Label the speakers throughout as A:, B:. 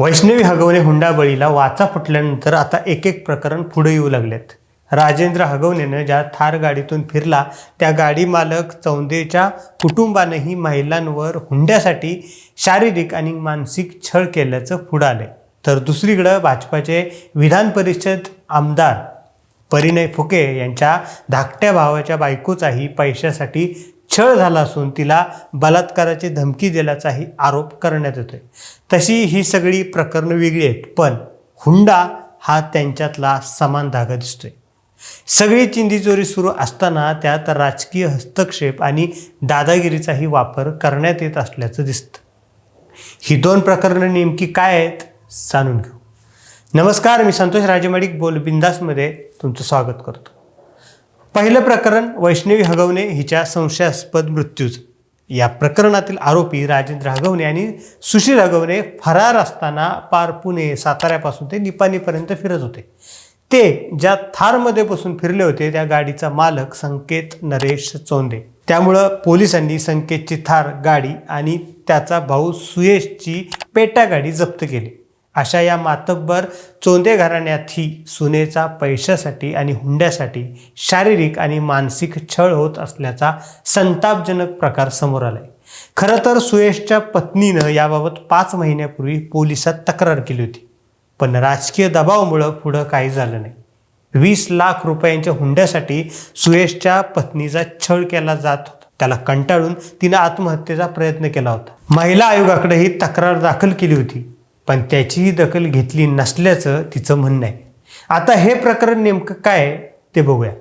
A: वैष्णवी हगवणे हुंडाबळीला वाचा फुटल्यानंतर आता एक एक प्रकरण पुढे येऊ लागलेत. राजेंद्र हगवणेनं ज्या थार गाडीतून फिरला त्या गाडी मालक चौंदेच्या कुटुंबानंही महिलांवर हुंड्यासाठी शारीरिक आणि मानसिक छळ केल्याचं पुढं आलंय. तर दुसरीकडं भाजपाचे विधान परिषद आमदार परिणय फुके यांच्या धाकट्या भावाच्या बायकोचाही पैशासाठी छळ झाला असून तिला बलात्काराची धमकी दिल्याचाही आरोप करण्यात येतोय. तशी ही सगळी प्रकरणं वेगळी आहेत पण हुंडा हा त्यांच्यातला समान धागा दिसतोय. सगळी चिंधीचोरी सुरू असताना त्यात राजकीय हस्तक्षेप आणि दादागिरीचाही वापर करण्यात येत असल्याचं दिसतं. ही दोन प्रकरणं नेमकी काय आहेत जाणून घेऊ. नमस्कार मी संतोष राजेमाडिक बोल बिंदासमध्ये तुमचं स्वागत करतो. पहिलं प्रकरण वैष्णवी हगवणे हिच्या संशयास्पद मृत्यूच. या प्रकरणातील आरोपी राजेंद्र हगवणे आणि सुशील हगवणे फरार असताना पार पुणे साताऱ्यापासून ते निपाणीपर्यंत फिरत होते. ते ज्या थारमध्ये बसून फिरले होते त्या गाडीचा मालक संकेत नरेश चोंदे. त्यामुळं पोलिसांनी संकेतची थार गाडी आणि त्याचा भाऊ सुयेशची पेटा गाडी जप्त केली. अशा या मातब्बर चोंदे घराण्यातही सुनेचा पैशासाठी आणि हुंड्यासाठी शारीरिक आणि मानसिक छळ होत असल्याचा संतापजनक प्रकार समोर आलाय. खरं तर सुयशच्या पत्नीनं याबाबत पाच महिन्यापूर्वी पोलिसात तक्रार केली होती. पण राजकीय दबावामुळं पुढं काही झालं नाही. वीस लाख रुपयांच्या हुंड्यासाठी सुयशच्या पत्नीचा छळ केला जात होता. त्याला कंटाळून तिनं आत्महत्येचा प्रयत्न केला होता. महिला आयोगाकडे ही तक्रार दाखल केली होती. पण त्याचीही दखल घेतली नसल्याचं तिचं म्हणणं आहे. आता हे प्रकरण नेमकं काय आहे ते बघूया.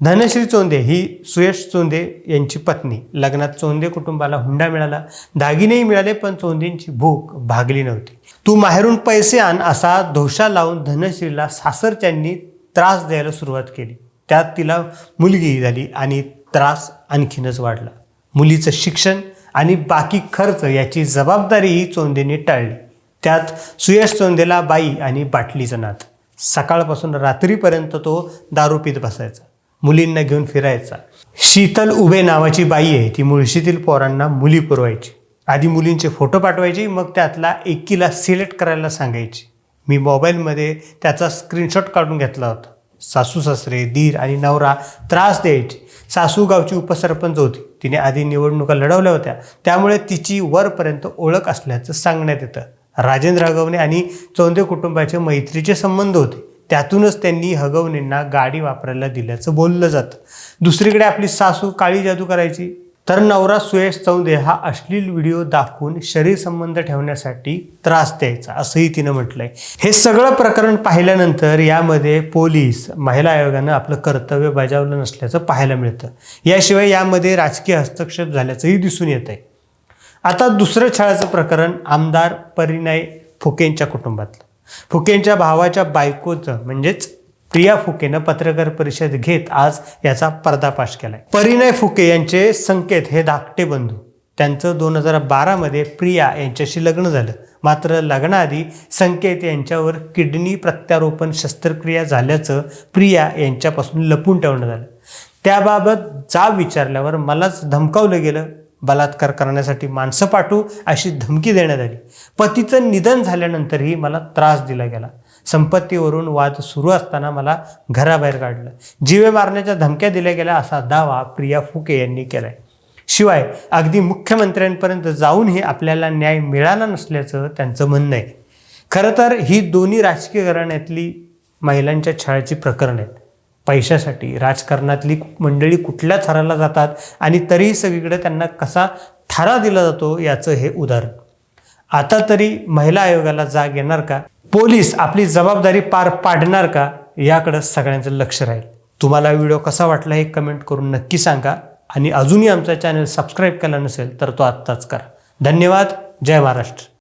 A: धनश्री चोंदे ही सुयश चोंदे यांची पत्नी. लग्नात चोंदे कुटुंबाला हुंडा मिळाला. दागिनेही मिळाले पण चोंदेंची भूक भागली नव्हती. तू माहेरून पैसे आण असा धोशा लावून धनश्रीला सासरच्यांनी त्रास द्यायला सुरुवात केली. त्यात तिला मुलगी झाली आणि त्रास आणखीनच वाढला. मुलीचं शिक्षण आणि बाकी खर्च याची जबाबदारीही चोंदेने टाळली. त्यात सुयश चोंदेला बाई आणि बाटलीचं नात सकाळपासून रात्रीपर्यंत तो दारू पित बसायचा. मुलींना घेऊन फिरायचा. शीतल उभे नावाची बाई आहे ती मुळशीतील पोरांना मुली पुरवायची. आधी मुलींचे फोटो पाठवायची मग त्यातला एकीला सिलेक्ट करायला सांगायची. मी मोबाईलमध्ये त्याचा स्क्रीनशॉट काढून घेतला होता. सासू सासरे दीर आणि नवरा त्रास द्यायचे. सासू गावची उपसरपंच होती. तिने आधी निवडणुका लढवल्या होत्या. त्यामुळे तिची वरपर्यंत ओळख असल्याचं सांगण्यात येतं. राजेंद्र हगवणे आणि चौंदे कुटुंबाचे मैत्रीचे संबंध होते. त्यातूनच त्यांनी हगवणेंना गाडी वापरायला दिल्याचं बोललं जातं. दुसरीकडे आपली सासू काळी जादू करायची. तर नवरा सुयश चौंदे हा अश्लील व्हिडिओ दाखवून शरीर संबंध ठेवण्यासाठी त्रास द्यायचा असंही तिनं म्हटलंय. हे सगळं प्रकरण पाहिल्यानंतर यामध्ये पोलीस महिला आयोगानं आपलं कर्तव्य बजावलं नसल्याचं पाहायला मिळतं. याशिवाय यामध्ये राजकीय हस्तक्षेप झाल्याचंही दिसून येत आहे आता दुसरं छळाचं प्रकरण आमदार परिणय फुकेंच्या कुटुंबातलं. फुकेंच्या भावाच्या बायकोचं म्हणजेच प्रिया फुकेनं पत्रकार परिषद घेत आज याचा पर्दाफाश केलाय. परिणय फुके यांचे संकेत हे धाकटे बंधू. त्यांचं दोन हजार बारामध्ये प्रिया यांच्याशी लग्न झालं. मात्र लग्नाआधी संकेत यांच्यावर किडनी प्रत्यारोपण शस्त्रक्रिया झाल्याचं प्रिया यांच्यापासून लपून ठेवण्यात आलं. त्याबाबत जाब विचारल्यावर मलाच धमकावलं गेलं. बलात्कार करण्यासाठी माणसं पाठवू अशी धमकी देण्यात आली. पतीचं निधन झाल्यानंतरही मला त्रास दिला गेला. संपत्तीवरून वाद सुरू असताना मला घराबाहेर काढलं. जीवे मारण्याच्या धमक्या दिल्या गेल्या असा दावा प्रिया फुके यांनी केलाय. शिवाय अगदी मुख्यमंत्र्यांपर्यंत जाऊनही आपल्याला न्याय मिळाला नसल्याचं त्यांचं म्हणणं आहे. खरं तर ही दोन्ही राजकीय घराण्यातली महिलांच्या छळाची प्रकरणं आहेत. पैशासाठी राजकारणातली मंडळी कुठल्या थराला जातात आणि तरीही सगळीकडे त्यांना कसा थारा दिला जातो याचं हे उदाहरण. आता तरी महिला आयोगाला जाग येणार का? पोलीस आपली जबाबदारी पार पाडणार का? याकडं सगळ्यांचं लक्ष राहील. तुम्हाला व्हिडिओ कसा वाटला हे कमेंट करून नक्की सांगा. आणि अजूनही आमचा चॅनल सबस्क्राईब केला नसेल तर तो आत्ताच करा. धन्यवाद. जय महाराष्ट्र.